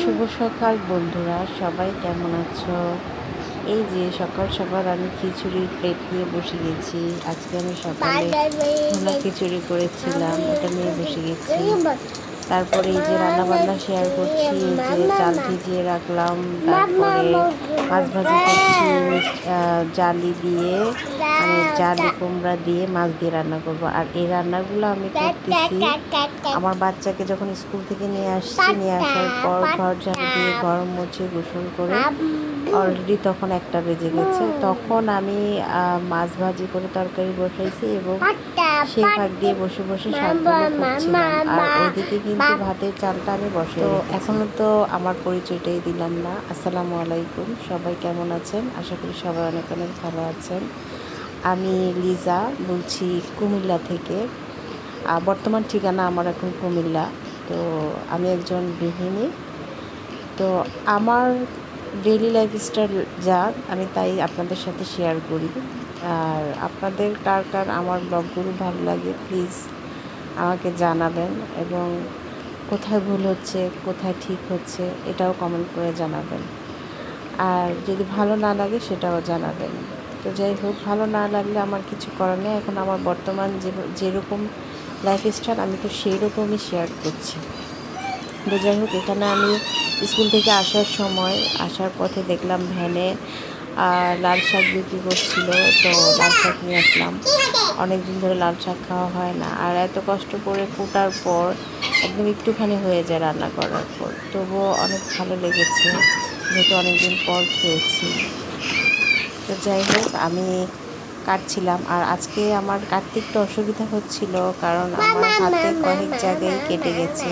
শুভ সকাল বন্ধুরা সবাই কেমন আছো? এই যে সকাল সকাল আমি খিচুড়ির প্লেট নিয়ে বসে গেছি। আজকে আমি সকালে খিচুড়ি করেছিলাম ওটা নিয়ে বসে গেছি। তারপরে এই যে রান্না বান্না শেয়ার করছি, এই যে চাল ভিজিয়ে রাখলাম, তারপরে মাছ ভাজি করছি জালি দিয়ে মানে জালি, কুমড়া দিয়ে মাছ দিয়ে রান্না করব। আর এই রান্নাগুলো আমি করতেছি, আমার বাচ্চাকে যখন স্কুল থেকে নিয়ে আসছি, নিয়ে আসার পর ঘর ঝাড়ু দিয়ে গরম মুছে গোসল করে অলরেডি তখন একটা বেজে গেছে। তখন আমি মাছ ভাজি করে তরকারি বসাইছি এবং সেই ভাগ দিয়ে বসে বসে শাকগুলো করছিলাম আর ওইদিকে কিন্তু ভাতের চালটা আমি বসে তো এখনও তো আমার পরিচয়টাই দিলাম না। আসসালামু আলাইকুম সবাই কেমন আছেন? আশা করি সবাই অনেক অনেক ভালো আছেন। আমি লিজা বলছি কুমিল্লা থেকে। বর্তমান ঠিকানা আমার এখন কুমিল্লা। তো আমি একজন গৃহিণী। তো আমার ডেইলি লাইফস্টাইল যা আমি তাই আপনাদের সাথে শেয়ার করি। আর আপনাদের কার কার আমার ব্লগগুলো ভালো লাগে প্লিজ আমাকে জানাবেন এবং কোথায় ভুল হচ্ছে, কোথায় ঠিক হচ্ছে এটাও কমেন্ট করে জানাবেন। আর যদি ভালো না লাগে সেটাও জানাবেন। তো যাই হোক, ভালো না লাগলে আমার কিছু করার নেই। এখন আমার বর্তমান যে, যেরকম লাইফস্টাইল আমি তো সেই রকমই শেয়ার করছি। তো যাই হোক, এখানে আমি স্কুল থেকে আসার সময়, আসার পথে দেখলাম ভ্যানে আর লাল শাক বিক্রি করছিল, তো লাল শাক নিয়ে আসলাম। অনেক দিন ধরে লাল শাক খাওয়া হয় না। আর এত কষ্ট করে ফুটার পর একদম একটুখানি হয়ে যায় রান্না করার পর। তবুও অনেক ভালো লেগেছে, যেহেতু অনেকদিন পর খেয়েছি। তো যাই হোক, আমি কাটছিলাম। আর আজকে আমার কাটতে একটু অসুবিধা হচ্ছিল, কারণ আমার হাতে কয়েক জায়গায় কেটে গেছে।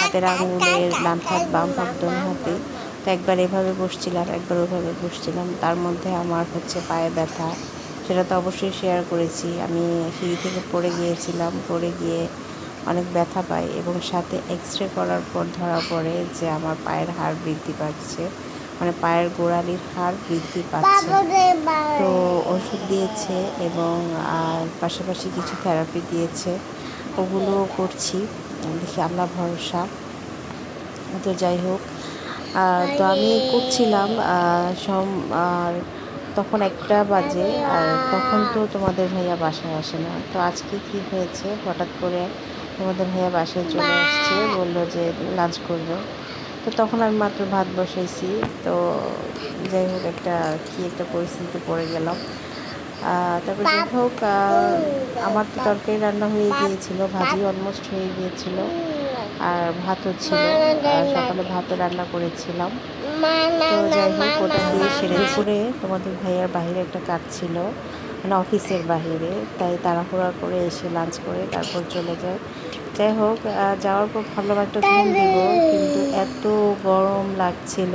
হাতের আঙুলের ডান হাত, বাম হাত, দোনো হাতে। তো একবার এভাবে বসছিলাম, একবার ওভাবে বসছিলাম। তার মধ্যে আমার হচ্ছে পায়ে ব্যথা, সেটা তো অবশ্যই শেয়ার করেছি। আমি সিঁড়ি থেকে পড়ে গিয়েছিলাম, পড়ে গিয়ে অনেক ব্যথা পাই এবং সাথে এক্স রে করার পর ধরা পড়ে যে আমার পায়ের হাড় বৃদ্ধি পাচ্ছে মানে পায়ের গোড়ালির হাড় বৃদ্ধি পাচ্ছে। তো ওষুধ দিয়েছে এবং আর পাশাপাশি কিছু থেরাপি দিয়েছে ওগুলো করছি। দেখি, আল্লাহ ভরসা। তো যাই হোক তো আমি করছিলাম সম, আর তখন একটা বাজে, আর তখন তো তোমাদের ভাইয়া বাসায় আসে না। তো আজকে কি হয়েছে? হঠাৎ করে তোমাদের ভাইয়া বাসায় চলে আসছে, বলল যে লাঞ্চ করবে। তো তখন আমি মাত্র ভাত বসাইছি। তো যাই হোক, একটা কি একটা পরিস্থিতিতে পড়ে গেলাম। তারপর যাই হোক আমার তো তরকারি রান্না হয়ে গিয়েছিল, ভাজি অলমোস্ট হয়ে গিয়েছিল। আর ভাতও ছিল আর সকালে ভাতও রান্না করেছিলাম। তো যাই হোক ওটা দিয়ে সেরে করে তোমাদের ভাইয়ার বাইরে একটা কাজ ছিল মানে অফিসের বাইরে। তাই তাড়াহুড়া করে এসে লাঞ্চ করে তারপর চলে যায়। যাই হোক যাওয়ার পর ভাবলাম একটা ঘুম দিব কিন্তু এত গরম লাগছিল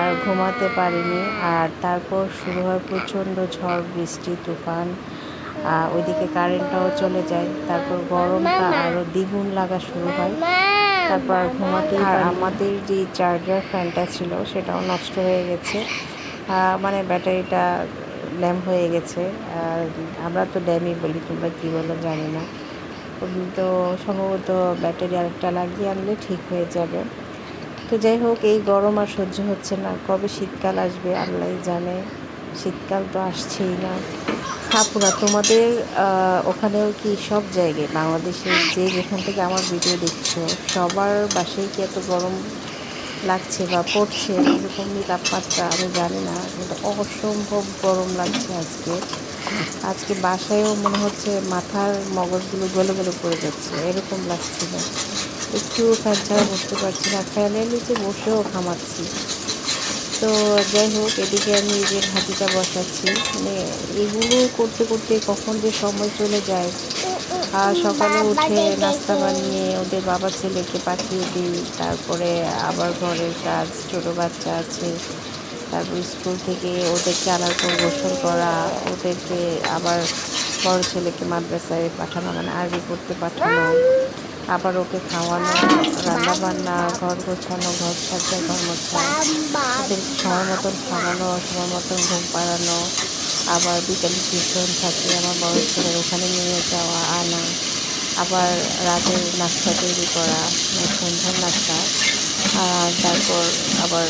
আর ঘুমাতে পারিনি। আর তারপর শুরু হয় প্রচণ্ড ঝড় বৃষ্টি তুফান। ওইদিকে কারেন্টটাও চলে যায়। তারপর গরমটা আরও দ্বিগুণ লাগা শুরু হয়। তারপর আর ঘুমাতেই আর আমাদের যে চার্জার ফ্যানটা ছিল সেটাও নষ্ট হয়ে গেছে। মানে ব্যাটারিটা ল্যাম্প হয়ে গেছে। আর আমরা তো ড্যামই বলি তোমরা কী বলো জানি না। তো সম্ভবত ব্যাটারি আরেকটা লাগিয়ে আনলে ঠিক হয়ে যাবে। তো যাই হোক এই গরম আর সহ্য হচ্ছে না। কবে শীতকাল আসবে আল্লাহ জানে। শীতকাল তো আসছেই না। আপুরা তোমাদের ওখানেও কি সব জায়গায়, বাংলাদেশে যে যেখান থেকে আমার ভিডিও দেখছ, সবার বাসায় কি এত গরম লাগছে বা পড়ছে? এরকমই তাপমাত্রা? আমি জানি না, কিন্তু অসম্ভব গরম লাগছে আজকে। আজকে বাসায়ও মনে হচ্ছে মাথার মগজগুলো গলে গলে পড়ে যাচ্ছে, এরকম লাগছিল। একটু ফ্যান ছাড়া বসতে পারছি না, ফ্যানের নিচে বসেও ঘামাচ্ছি। তো যাই হোক, এদিকে আমি এই যে ভাজিটা বসাচ্ছি। মানে এগুলো করতে করতে কখন যে সময় চলে যায়। আর সকালে উঠে নাস্তা বানিয়ে ওদের বাবা ছেলেকে পাঠিয়ে দিই। তারপরে আবার ঘরের কাজ, ছোটো বাচ্চা আছে। তারপর স্কুল থেকে ওদেরকে আনার পর গোসল করা, ওদেরকে আবার বড় ছেলেকে মাদ্রাসায় পাঠানো মানে আরবি করতে পাঠানো। আবার ওকে খাওয়ানো রান্না বান্না ঘর গোছানো, ঘর সাজা ঘর মোছা ওদের সময় মতন খাওয়ানো সময় মতন ঘুম পাড়ানো, আবার বিকালে টিউশন থাকে, আমার বড় ছেলের ওখানে নিয়ে যাওয়া, আনা, আবার রাতের নাস্তা তৈরি করা মানে সন্ধ্যার নাস্তা, আর তারপর আবার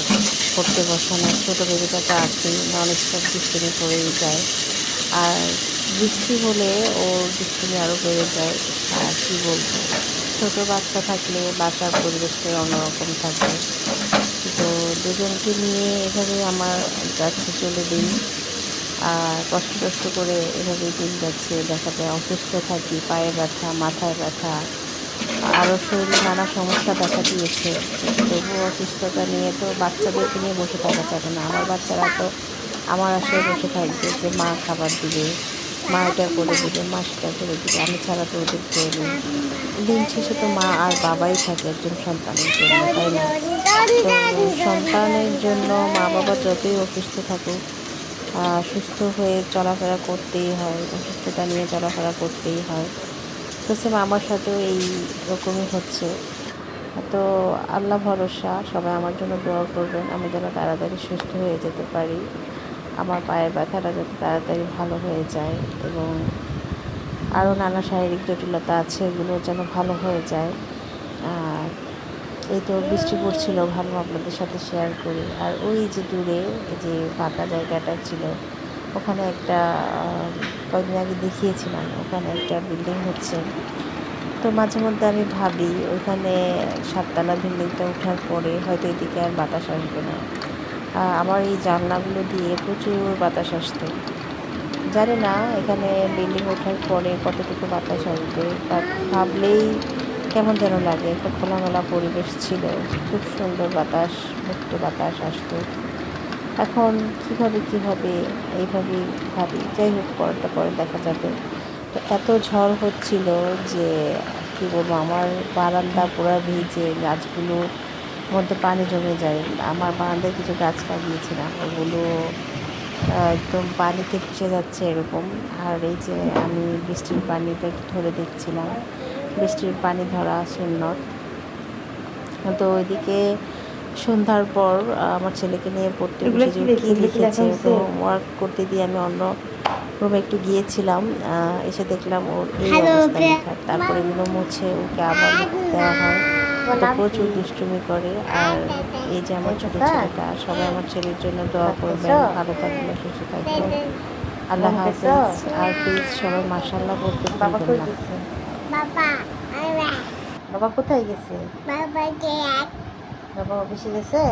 পড়তে বসানো, ছোটো বেবিটা তো আছেই নন স্টপ বৃষ্টি পড়েই যায়, আর বৃষ্টি হলে ওর বৃষ্টি আরও বেড়ে যায়, আর কী বলব? ছোটো বাচ্চা থাকলে বাসার পরিবেশটা অন্যরকম থাকে। তো দুজনকে নিয়ে এভাবে আমার যাচ্ছে চলে দিন আর কষ্ট কষ্ট করে এভাবে দিন যাচ্ছে। দেখা যায় অসুস্থ থাকি, পায়ে ব্যথা, মাথায় ব্যথা আরও শরীরে নানা সমস্যা দেখা দিয়েছে। তবুও অসুস্থতা নিয়ে তো বাচ্চাদেরকে নিয়ে বসে থাকা যাবে না। আমার বাচ্চারা তো আমার আসলে বসে থাকবে যে মা খাবার দিবে। মা এটা করে দেবে মা সেটা করে দেবে, আমি ছাড়া তো ওদের নেই। দিন শেষে তো মা আর বাবাই থাকে একজন সন্তানের জন্য, তাই না? তো সন্তানের জন্য মা বাবা যতই অসুস্থ থাকুক সুস্থ হয়ে চলাফেরা করতেই হয়, অসুস্থতা নিয়ে চলাফেরা করতেই হয়। তো সেম আমার সাথেও এই রকমই হচ্ছে। তো আল্লাহ ভরসা, সবাই আমার জন্য দোয়া করবেন, আমি যেন তাড়াতাড়ি সুস্থ হয়ে যেতে পারি। আমার পায়ের ব্যথাটা যাতে তাড়াতাড়ি ভালো হয়ে যায় এবং আরও নানা শারীরিক জটিলতা আছে, এগুলো যেন ভালো হয়ে যায়। আর এই তো বৃষ্টি পড়ছিল ভালো আপনাদের সাথে শেয়ার করি। আর ওই যে দূরে যে ফাঁকা জায়গাটা ছিল, ওখানে একটা কয়েকদিন আগে দেখিয়েছিলাম, ওখানে একটা বিল্ডিং হচ্ছে। তো মাঝে মধ্যে আমি ভাবি, ওইখানে সাততলা বিল্ডিংটা ওঠার পরে হয়তো এদিকে আর বাতাস আসবে না। আমার এই জানলাগুলো দিয়ে প্রচুর বাতাস আসতো। জানি না এখানে বিল্ডিং ওঠার পরে কতটুকু বাতাস আসবে, তা ভাবলেই কেমন যেন লাগে, একটা খোলামেলা পরিবেশ ছিল, খুব সুন্দর বাতাস, মুক্ত বাতাস আসতো। এখন কীভাবে কী হবে, এইভাবেই ভাবি। যাই হোক, পরেরটা পরে দেখা যাবে। তো এত ঝড় হচ্ছিল যে, কী বলব, আমার বারান্দা পুরো ভিজে গাছগুলোর মধ্যে পানি জমে যায়। আমার বারান্দায় কিছু গাছ লাগিয়েছিলাম। ওগুলো একদম পানিতে ভেসে যাচ্ছে এরকম। আর এই যে আমি বৃষ্টির পানিটা একটু ধরে দেখছিলাম। বৃষ্টির পানি ধরা সুন্নত তো ওইদিকে সন্ধ্যার পর আমার ছেলেকে নিয়ে পড়তে বসে কি লিখেছে? তো ওয়ার্ক করতে দিয়ে আমি অন্য রুমে একটু গিয়েছিলাম। এসে দেখলাম ওর এই অবস্থা তারপরে এগুলো মুছে ওকে আবার দেওয়া হয়। তো প্রচুর দুষ্টুমি করে আর এই যে আমার ছোটো ছেলেটা সবাই আমার ছেলের জন্য দোয়া করবেন? ভালো থাকবেন সুস্থ থাকবেন। আল্লাহ? হাফেজ। আর প্লিজ সবাই মাসাল্লাহ বলতে বাবা কই না গেছে বাবা। কোথায় গেছে? বাবা অফিসে গেছে?